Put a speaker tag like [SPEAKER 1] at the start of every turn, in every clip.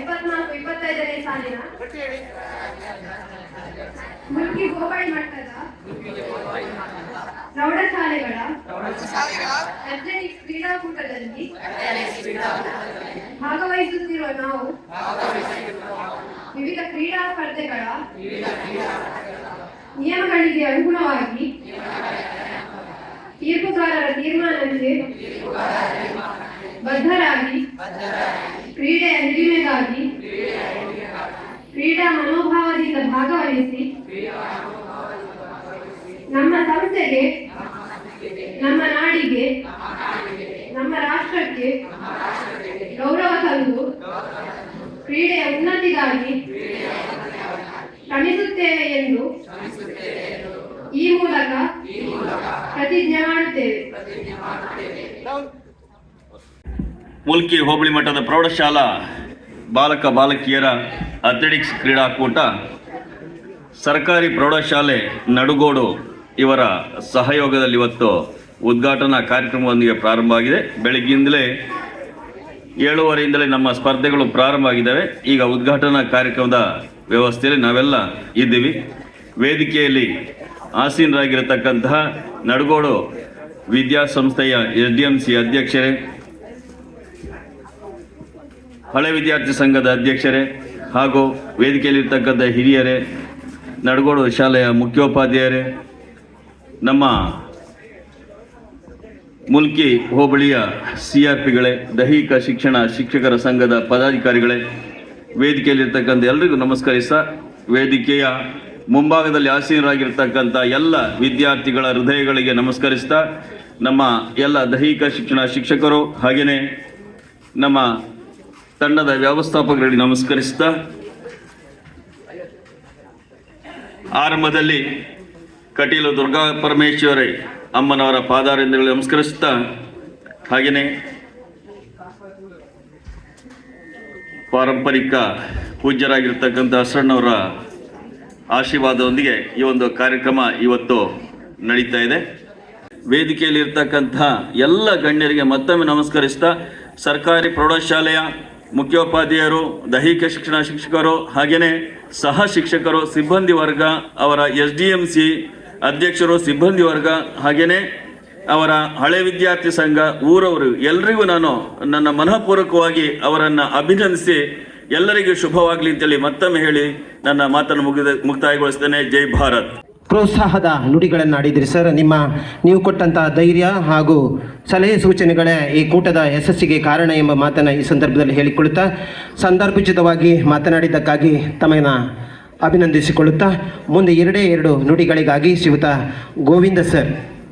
[SPEAKER 1] ಇಪ್ಪತ್ನಾಲ್ಕು, ಇಪ್ಪತ್ತೈದನೇ ಸಾಲಿನ ಮುಲ್ಕಿ ಹೋಬಳಿ ಮಟ್ಟದ ಪ್ರೌಢಶಾಲೆಗಳ ಅಥ್ಲೆಟಿಕ್ಸ್ ಕ್ರೀಡಾಕೂಟದಲ್ಲಿ ಭಾಗವಹಿಸುತ್ತಿರುವ ನಾವು ವಿವಿಧ ಕ್ರೀಡಾ ಸ್ಪರ್ಧೆಗಳ ನಿಯಮಗಳಿಗೆ ಅನುಗುಣವಾಗಿ ತೀರ್ಪುಗಾರರ ತೀರ್ಮಾನಕ್ಕೆ ಬದ್ಧರಾಗಿ ಕ್ರೀಡೆಯ ಹಿರಿಮೆಗಾಗಿ ಕ್ರೀಡಾ ಮನೋಭಾವದಿಂದ ಭಾಗವಹಿಸಿ, ನಮ್ಮ ಸಂಸ್ಥೆಗೆ, ನಮ್ಮ ನಾಡಿಗೆ, ನಮ್ಮ ರಾಷ್ಟ್ರಕ್ಕೆ ಗೌರವ ತಂದು ಕ್ರೀಡೆಯ ಉನ್ನತಿಗಾಗಿ ಶ್ರಮಿಸುತ್ತೇವೆ ಎಂದು ಈ ಮೂಲಕ ಪ್ರತಿಜ್ಞೆ ಮಾಡುತ್ತೇವೆ.
[SPEAKER 2] ಮುಲ್ಕಿ ಹೋಬಳಿ ಮಟ್ಟದ ಪ್ರೌಢಶಾಲಾ ಬಾಲಕ ಬಾಲಕಿಯರ ಅಥ್ಲೆಟಿಕ್ಸ್ ಕ್ರೀಡಾಕೂಟ, ಸರ್ಕಾರಿ ಪ್ರೌಢಶಾಲೆ ನಡುಗೋಡು ಇವರ ಸಹಯೋಗದಲ್ಲಿ ಇವತ್ತು ಉದ್ಘಾಟನಾ ಕಾರ್ಯಕ್ರಮದೊಂದಿಗೆ ಪ್ರಾರಂಭ ಆಗಿದೆ. ಬೆಳಗ್ಗಿಂದಲೇ ಏಳುವರೆಯಿಂದಲೇ ನಮ್ಮ ಸ್ಪರ್ಧೆಗಳು ಪ್ರಾರಂಭ ಆಗಿದ್ದಾವೆ. ಈಗ ಉದ್ಘಾಟನಾ ಕಾರ್ಯಕ್ರಮದ ವ್ಯವಸ್ಥೆಯಲ್ಲಿ ನಾವೆಲ್ಲ ಇದ್ದೀವಿ. ವೇದಿಕೆಯಲ್ಲಿ ಆಸೀನರಾಗಿರತಕ್ಕಂತಹ ನಡುಗೋಡು ವಿದ್ಯಾಸಂಸ್ಥೆಯ ಎಸ್ ಡಿ ಎಂ ಸಿ ಅಧ್ಯಕ್ಷರೇ ಹಳೆ ವಿದ್ಯಾರ್ಥಿ ಸಂಘದ ಅಧ್ಯಕ್ಷರೇ ಹಾಗೂ ವೇದಿಕೆಯಲ್ಲಿರ್ತಕ್ಕಂಥ ಹಿರಿಯರೇ, ನಡಗೋಡು ಶಾಲೆಯ ಮುಖ್ಯೋಪಾಧ್ಯಾಯರೇ, ನಮ್ಮ ಮುಲ್ಕಿ ಹೋಬಳಿಯ ಸಿ ಆರ್ ಪಿಗಳೇ ದೈಹಿಕ ಶಿಕ್ಷಣ ಶಿಕ್ಷಕರ ಸಂಘದ ಪದಾಧಿಕಾರಿಗಳೇ, ವೇದಿಕೆಯಲ್ಲಿರ್ತಕ್ಕಂಥ ಎಲ್ರಿಗೂ ನಮಸ್ಕರಿಸ್ತಾ ವೇದಿಕೆಯ ಮುಂಭಾಗದಲ್ಲಿ ಆಸೀನರಾಗಿರ್ತಕ್ಕಂಥ ಎಲ್ಲ ವಿದ್ಯಾರ್ಥಿಗಳ ಹೃದಯಗಳಿಗೆ ನಮಸ್ಕರಿಸ್ತಾ, ನಮ್ಮ ಎಲ್ಲ ದೈಹಿಕ ಶಿಕ್ಷಣ ಶಿಕ್ಷಕರು ಹಾಗೆಯೇ ನಮ್ಮ ತಂಡದ ವ್ಯವಸ್ಥಾಪಕರಲ್ಲಿ ನಮಸ್ಕರಿಸ್ತಾ ಆರಂಭದಲ್ಲಿ ಕಟೀಲು ದುರ್ಗಾ ಪರಮೇಶ್ವರಿ ಅಮ್ಮನವರ ಪಾದಾರಿಂದಗಳು ನಮಸ್ಕರಿಸ್ತಾ ಹಾಗೆಯೇ ಪಾರಂಪರಿಕ ಪೂಜ್ಯರಾಗಿರ್ತಕ್ಕಂಥ ಹಸಣ್ಣವರ ಆಶೀರ್ವಾದದೊಂದಿಗೆ ಈ ಒಂದು ಕಾರ್ಯಕ್ರಮ ಇವತ್ತು ನಡೀತಾ ಇದೆ. ವೇದಿಕೆಯಲ್ಲಿ ಇರ್ತಕ್ಕಂಥ ಎಲ್ಲ ಗಣ್ಯರಿಗೆ ಮತ್ತೊಮ್ಮೆ ನಮಸ್ಕರಿಸ್ತಾ ಸರ್ಕಾರಿ ಪ್ರೌಢಶಾಲೆಯ ಮುಖ್ಯೋಪಾಧ್ಯಾಯರು, ದೈಹಿಕ ಶಿಕ್ಷಣ ಶಿಕ್ಷಕರು ಹಾಗೆಯೇ ಸಹ ಶಿಕ್ಷಕರು, ಸಿಬ್ಬಂದಿ ವರ್ಗ, ಅವರ ಎಸ್ ಡಿ ಎಂ ಸಿ ಅಧ್ಯಕ್ಷರು, ಸಿಬ್ಬಂದಿ ವರ್ಗ ಹಾಗೆಯೇ ಅವರ ಹಳೆ ವಿದ್ಯಾರ್ಥಿ ಸಂಘ, ಊರವರು, ಎಲ್ರಿಗೂ ನಾನು ನನ್ನ ಮನಃಪೂರ್ವಕವಾಗಿ ಅವರನ್ನು ಅಭಿನಂದಿಸಿ ಎಲ್ಲರಿಗೂ ಶುಭವಾಗಲಿ ಅಂತೇಳಿ ಮತ್ತೊಮ್ಮೆ ಹೇಳಿ ನನ್ನ ಮಾತನ್ನು ಮುಗಿದ ಮುಕ್ತಾಯಗೊಳಿಸ್ತೇನೆ. ಜೈ ಭಾರತ್.
[SPEAKER 3] ಪ್ರೋತ್ಸಾಹದ ನುಡಿಗಳನ್ನು ಆಡಿದ್ರಿ ಸರ್. ನಿಮ್ಮ ನೀವು ಕೊಟ್ಟಂತಹ ಧೈರ್ಯ ಹಾಗೂ ಸಲಹೆ ಸೂಚನೆಗಳೇ ಈ ಕೂಟದ ಯಶಸ್ಸಿಗೆ ಕಾರಣ ಎಂಬ ಮಾತನ್ನು ಈ ಸಂದರ್ಭದಲ್ಲಿ ಹೇಳಿಕೊಳ್ಳುತ್ತಾ, ಸಂದರ್ಭೋಚಿತವಾಗಿ ಮಾತನಾಡಿದ್ದಕ್ಕಾಗಿ ತಮ್ಮನ್ನು ಅಭಿನಂದಿಸಿಕೊಳ್ಳುತ್ತಾ, ಮುಂದೆ ಎರಡೇ ಎರಡು ನುಡಿಗಳಿಗಾಗಿ ಶ್ರೀಯುತ ಗೋವಿಂದ ಸರ್,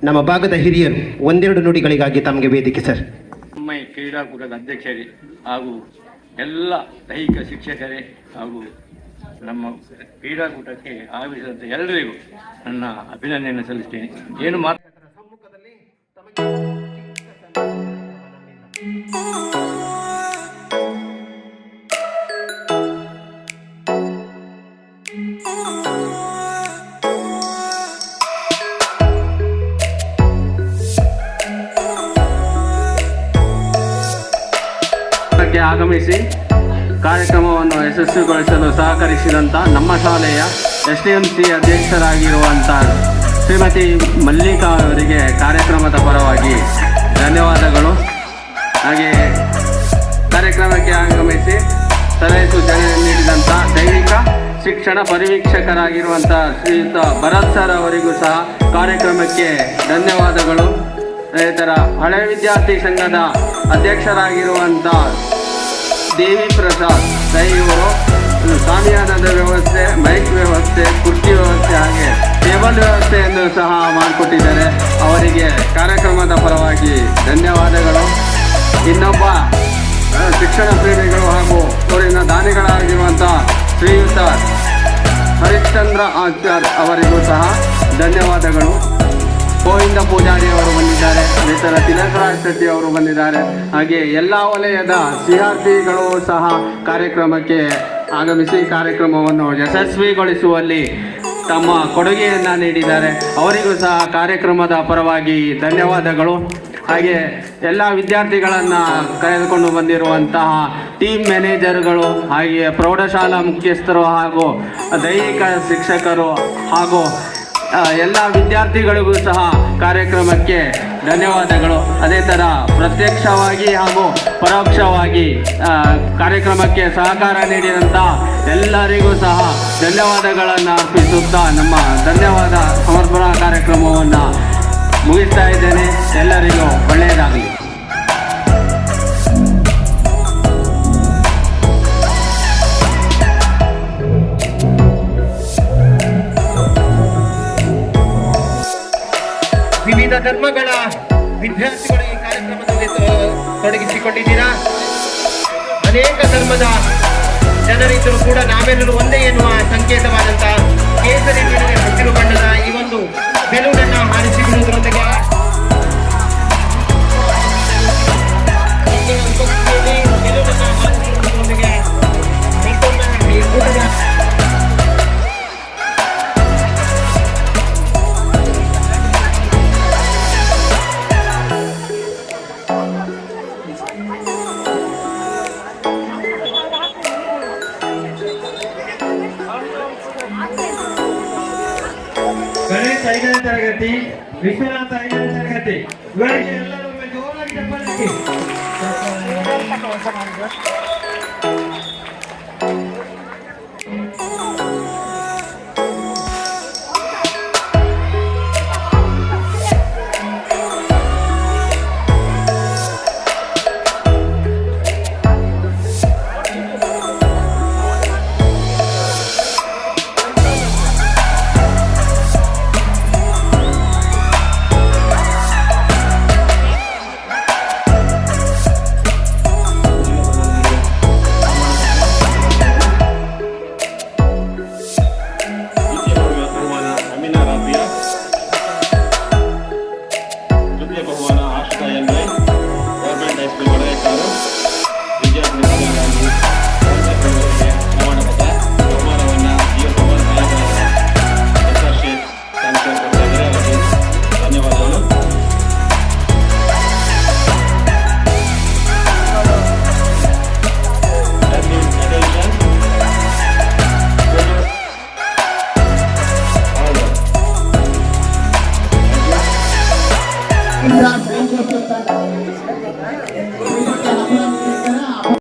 [SPEAKER 3] ನಮ್ಮ ಭಾಗದ ಹಿರಿಯರು ಒಂದೆರಡು ನುಡಿಗಳಿಗಾಗಿ ತಮಗೆ ವೇದಿಕೆ ಸರ್.
[SPEAKER 4] ಕ್ರೀಡಾಕೂಟದ ಅಧ್ಯಕ್ಷರೇ ಹಾಗೂ ಎಲ್ಲ ದೈಹಿಕ ಶಿಕ್ಷಕರೇ ಹಾಗೂ ನಮ್ಮ ಕ್ರೀಡಾಕೂಟಕ್ಕೆ ಆಗಮಿಸಿದಂತೆ ಎಲ್ಲರಿಗೂ ನನ್ನ ಅಭಿನಂದನೆಯನ್ನು ಸಲ್ಲಿಸ್ತೇನೆ. ಏನು ಮಾತು ಕ್ಕೆ ಆಗಮಿಸಿ. ಕಾರ್ಯಕ್ರಮವನ್ನು ಯಶಸ್ವಿಗೊಳಿಸಲು ಸಹಕರಿಸಿದಂಥ ನಮ್ಮ ಶಾಲೆಯ ಎಸ್ ಡಿ ಎಂ ಸಿ ಅಧ್ಯಕ್ಷರಾಗಿರುವಂಥ ಶ್ರೀಮತಿ ಮಲ್ಲಿಕಾ ಅವರಿಗೆ ಕಾರ್ಯಕ್ರಮದ ಪರವಾಗಿ ಧನ್ಯವಾದಗಳು. ಹಾಗೆ ಕಾರ್ಯಕ್ರಮಕ್ಕೆ ಆಗಮಿಸಿ ಸಲಹೆ ಸೂಚನೆ ನೀಡಿದಂಥ ದೈಹಿಕ ಶಿಕ್ಷಣ ಪರಿವೀಕ್ಷಕರಾಗಿರುವಂಥ ಶ್ರೀಯುತ ಭರತ್ ಸರ್ ಅವರಿಗೂ ಸಹ ಕಾರ್ಯಕ್ರಮಕ್ಕೆ ಧನ್ಯವಾದಗಳು. ರೈತರ ಹಳೆ ವಿದ್ಯಾರ್ಥಿ ಸಂಘದ ಅಧ್ಯಕ್ಷರಾಗಿರುವಂಥ ದೇವಿ ಪ್ರಸಾದ್ ದೈ ಇವರು ಸಾಮಿಯಾನದ ವ್ಯವಸ್ಥೆ, ಬೈಕ್ ವ್ಯವಸ್ಥೆ, ಕುರ್ಚಿ ವ್ಯವಸ್ಥೆ ಹಾಗೆ ಟೇಬಲ್ ವ್ಯವಸ್ಥೆಯನ್ನು ಸಹ ಮಾಡಿಕೊಟ್ಟಿದ್ದಾರೆ. ಅವರಿಗೆ ಕಾರ್ಯಕ್ರಮದ ಪರವಾಗಿ ಧನ್ಯವಾದಗಳು. ಇನ್ನೊಬ್ಬ ಶಿಕ್ಷಣ ಪ್ರೇಮಿಗಳು ಹಾಗೂ ಊರಿನ ದಾನಿಗಳಾಗಿರುವಂಥ ಶ್ರೀಯುತ ಹರಿಶ್ಚಂದ್ರ ಆಚಾರ್ ಅವರಿಗೂ ಸಹ ಧನ್ಯವಾದಗಳು. ಗೋವಿಂದ ಪೂಜಾರಿ ಅವರು ಬಂದಿದ್ದಾರೆ, ನೇತರ ತಿಲಕರಾಜ್ ಶೆಟ್ಟಿ ಅವರು ಬಂದಿದ್ದಾರೆ. ಹಾಗೆ ಎಲ್ಲ ವಲಯದ ಸಿ ಆರ್ ಪಿಗಳು ಸಹ ಕಾರ್ಯಕ್ರಮಕ್ಕೆ ಆಗಮಿಸಿ ಕಾರ್ಯಕ್ರಮವನ್ನು ಯಶಸ್ವಿಗೊಳಿಸುವಲ್ಲಿ ತಮ್ಮ ಕೊಡುಗೆಯನ್ನು ನೀಡಿದ್ದಾರೆ. ಅವರಿಗೂ ಸಹ ಕಾರ್ಯಕ್ರಮದ ಪರವಾಗಿ ಧನ್ಯವಾದಗಳು. ಹಾಗೆ ಎಲ್ಲ ವಿದ್ಯಾರ್ಥಿಗಳನ್ನು ಕರೆದುಕೊಂಡು ಬಂದಿರುವಂತಹ ಟೀಮ್ ಮ್ಯಾನೇಜರ್ಗಳು ಹಾಗೆ ಪ್ರೌಢಶಾಲಾ ಮುಖ್ಯಸ್ಥರು ಹಾಗೂ ದೈಹಿಕ ಶಿಕ್ಷಕರು ಹಾಗೂ ಎಲ್ಲ ವಿದ್ಯಾರ್ಥಿಗಳಿಗೂ ಸಹ ಕಾರ್ಯಕ್ರಮಕ್ಕೆ ಧನ್ಯವಾದಗಳು. ಅದೇ ಥರ ಪ್ರತ್ಯಕ್ಷವಾಗಿ ಹಾಗೂ ಪರೋಕ್ಷವಾಗಿ ಕಾರ್ಯಕ್ರಮಕ್ಕೆ ಸಹಕಾರ ನೀಡಿದಂಥ ಎಲ್ಲರಿಗೂ ಸಹ ಧನ್ಯವಾದಗಳನ್ನು ಅರ್ಪಿಸುತ್ತಾ ನಮ್ಮ ಧನ್ಯವಾದ ಸಮರ್ಪಣಾ ಕಾರ್ಯಕ್ರಮವನ್ನು ಮುಗಿಸ್ತಾ ಇದ್ದೇನೆ. ಎಲ್ಲರಿಗೂ ಒಳ್ಳೆಯದಾಗಲಿ.
[SPEAKER 3] ಧರ್ಮಗಳ ವಿದ್ಯಾರ್ಥಿಗಳು ಈ ಕಾರ್ಯಕ್ರಮದಲ್ಲಿ ತೊಡಗಿಸಿಕೊಂಡಿದ್ದೀರಾ? ಅನೇಕ ಧರ್ಮದ ಜನರಿದ್ದರೂ ಕೂಡ ನಾವೆಲ್ಲರೂ ಒಂದೇ ಎನ್ನುವ ಸಂಕೇತವಾದಂತ
[SPEAKER 5] ಗಣೇಶ್ ಐದನೇ ತರಗತಿ ವಿಶ್ವನಾಥ ಐದನೇ ತರಗತಿ ಇವರಿಗೆ ಎಲ್ಲರೂ ಒಮ್ಮೆ ಜೋರಾಗಿ ಚಪ್ಪಾಳೆ